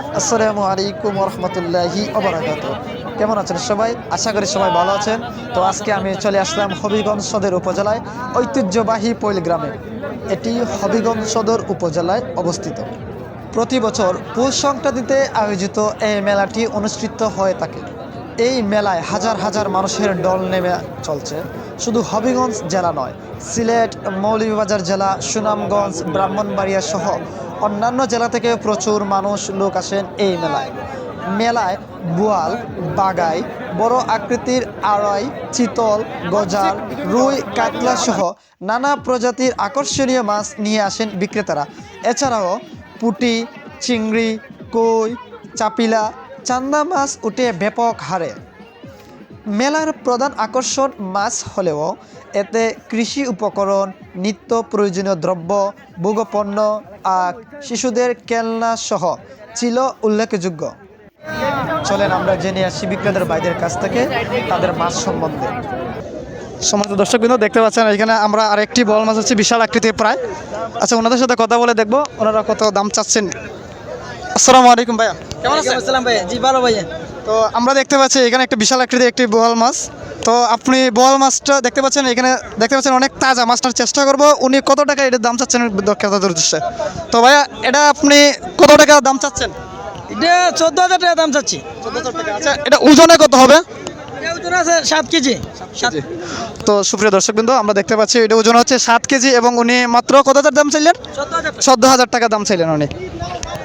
আসসালামু আলাইকুম রহমতুল্লাহি অবরাকাত কেমন আছেন সবাই? আশা করি সবাই ভালো আছেন। তো আজকে আমি চলে আসলাম হবিগঞ্জ সদর উপজেলায়, ঐতিহ্যবাহী পৈল গ্রামে। এটি হবিগঞ্জ সদর উপজেলায় অবস্থিত। প্রতি বছর পৌষ সংক্রান্তিতে আয়োজিত এই মেলাটি অনুষ্ঠিত হয়ে থাকে। এই মেলায় হাজার হাজার মানুষের দল নেমে চলছে। শুধু হবিগঞ্জ জেলা নয়, সিলেট, মৌলভীবাজার জেলা, সুনামগঞ্জ, ব্রাহ্মণবাড়িয়া সহ অন্যান্য জেলা থেকে প্রচুর মানুষ লোক আসেন এই মেলায়। মেলায় বোয়াল, বাগাই, বড় আকৃতির আড়াই, চিতল গজার রুই, কাতলা সহ নানা প্রজাতির আকর্ষণীয় মাছ নিয়ে আসেন বিক্রেতারা। এছাড়াও পুটি, চিংড়ি, কই, চাপিলা, চান্দা মাছ উঠে ব্যাপক হারে। মেলার প্রধান আকর্ষণ মাছ হলেও এতে কৃষি উপকরণ, নিত্য প্রয়োজনীয় দ্রব্য, ভোগপণ্য আর শিশুদের খেলনা সহ ছিল উল্লেখযোগ্য। চলেন আমরা জেনে আসি বিক্রেতার বাইদের কাছ থেকে তাদের মাছ সম্বন্ধে। সমস্ত দর্শকবৃন্দ দেখতে পাচ্ছেন, এখানে আমরা আরেকটি বল মাছ হচ্ছে বিশাল আকৃতির প্রায়। আচ্ছা ওনাদের সাথে কথা বলে দেখব, ওনারা কত দাম চাচ্ছেন? আসসালামু আলাইকুম ভাইয়া। কেমন আছেন? আসসালাম ভাইয়া। জি ভালো ভাইয়া। তো আমরা দেখতে পাচ্ছি এখানে একটা বিশাল আকৃতির একটি বোয়াল মাছ। তো আপনি বোয়াল মাছটা দেখতে পাচ্ছেন এখানে দেখতে পাচ্ছেন অনেক তাজা মাছটার চেষ্টা করব। উনি কত টাকা এটার দাম চাচ্ছেন ক্রেতাদের উদ্দেশ্যে? তো ভাইয়া এটা আপনি কত টাকা দাম চাচ্ছেন? এটা চোদ্দ হাজার টাকা দাম চাচ্ছি। আচ্ছা এটা ওজনে কত হবে? ওজন আছে সাত কেজি। তো সুপ্রিয় দর্শকবৃন্দ আমরা দেখতে পাচ্ছি এটা ওজন হচ্ছে সাত কেজি এবং উনি মাত্র কত হাজার দাম চাইলেন? চোদ্দ হাজার টাকা দাম চাইলেন উনি।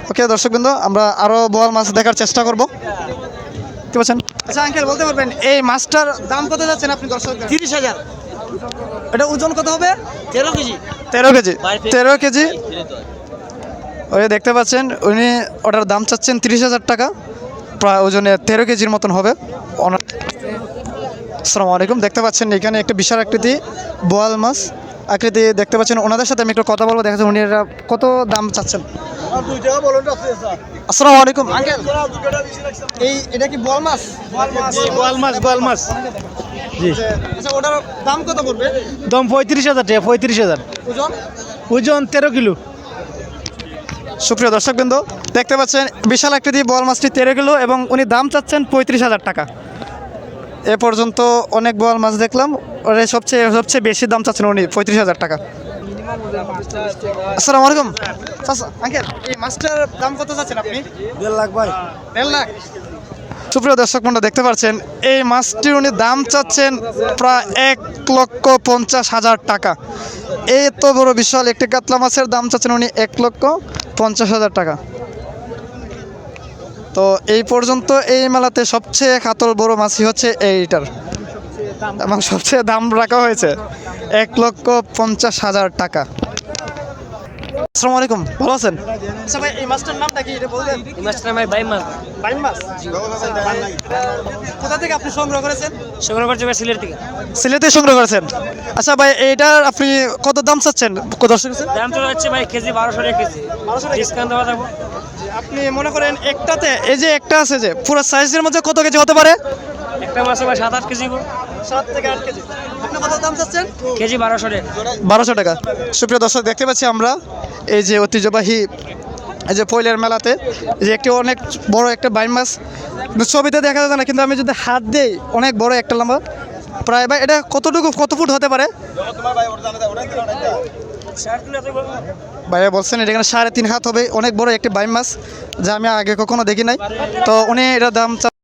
ওকে দর্শকবৃন্দ আমরা আরও বোয়াল মাছ দেখার চেষ্টা করব। কি বলছেন? আচ্ছা আঙ্কেল বলতে পারবেন এই মাছটার দাম কত যাচ্ছেন আপনি দর্শক তিরিশ হাজার। এটা ওজন কত হবে? তেরো কেজি। তেরো কেজি। তেরো কেজি। ওই দেখতে পাচ্ছেন উনি ওটার দাম চাচ্ছেন তিরিশ হাজার টাকা। প্রায় ওজনে তেরো কেজির মতন হবে। আসসালামু আলাইকুম দেখতে পাচ্ছেন এখানে একটা বিশাল আকৃতি বোয়াল মাছ। আকৃতি দেখতে পাচ্ছেন ওনাদের সাথে আমি একটু কথা বলব দেখা যাচ্ছে উনি এটা কত দাম চাচ্ছেন। আসসালামু আলাইকুম। আঙ্কেল এই এটা কি বোয়াল মাছ? গোয়াল মাছ। গোয়াল মাছ জি। আচ্ছা ওটার দাম কত পড়বে? দম পঁয়ত্রিশ হাজার টাকা পঁয়ত্রিশ হাজার। ওজন? ওজন তেরো কিলো। সুপ্রিয় দর্শকবৃন্দ দেখতে পাচ্ছেন বিশাল আকৃতি বল মাছটি তেরো কিলো এবং উনি দাম চাচ্ছেন পঁয়ত্রিশ হাজার টাকা। এ পর্যন্ত অনেক বল মাছ দেখলাম ওর সবচেয়ে সবচেয়ে বেশি দাম চাচ্ছেন উনি পঁয়ত্রিশ হাজার টাকা। আসসালামু আলাইকুম। চাচা আঙ্কেল এই মাছটার দাম কত চাচ্ছেন আপনি? দেড় লাখ ভাই। দেড় লাখ? সুপ্রিয় দর্শক বন্ধু দেখতে পাচ্ছেন এই মাছটির উনি দাম চাচ্ছেন প্রায় এক লক্ষ পঞ্চাশ হাজার টাকা। এই এত বড় বিশাল একটি কাতলা মাছের দাম চাচ্ছেন উনি এক লক্ষ পঞ্চাশ হাজার টাকা। তো এই পর্যন্ত এই মেলাতে সবচেয়ে কাতল বড় মাছই হচ্ছে এইটার। এবং সবচেয়ে দাম রাখা হয়েছে এক লক্ষ পঞ্চাশ হাজার টাকা। আসসালামু আলাইকুম ভালো আছেন? আচ্ছা ভাই এই মাছটার নামটা কি এটা বলবেন? এই মাছটা আমার ভাই মাছ। বাইন মাছ? কোথা থেকে আপনি সংগ্রহ করেছেন? সংগ্রহ করছে ভাই সিলেট থেকে। সিলেটে সংগ্রহ করেছেন? আচ্ছা ভাই এইটার আপনি কত দাম চাচ্ছেন? কত দর্শক আছেন? দাম তো হচ্ছে ভাই কেজি বারোশো টাকা কেজি। ডিসকাউন্ট দেওয়া যাব। আপনি মনে করেন একটাতে এই যে একটা আছে যে পুরো সাইজের মধ্যে কত কেজি হতে পারে? একটা মাছ ভাই সাত আট কেজি সাত থেকে আট কেজি। আপনি কত দাম চাচ্ছেন? কেজি বারোশো টাকা। বারোশো টাকা। সুপ্রিয় দর্শক দেখতে পাচ্ছি আমরা এই যে ঐতিহ্যবাহী এই যে পয়লের মেলাতে এই যে একটি অনেক বড় একটা বাইন মাছ। ছবিতে দেখা যাচ্ছে না কিন্তু আমি যদি হাত দিই অনেক বড় একটা লম্বা। প্রায় ভাই এটা কতটুকু কত ফুট হতে পারে? ভাইয়া বলছেন এটা এখানে সাড়ে তিন হাত হবে অনেক বড় একটি বাইম মাছ যা আমি আগে কখনো দেখি নাই। তো উনি এটার দাম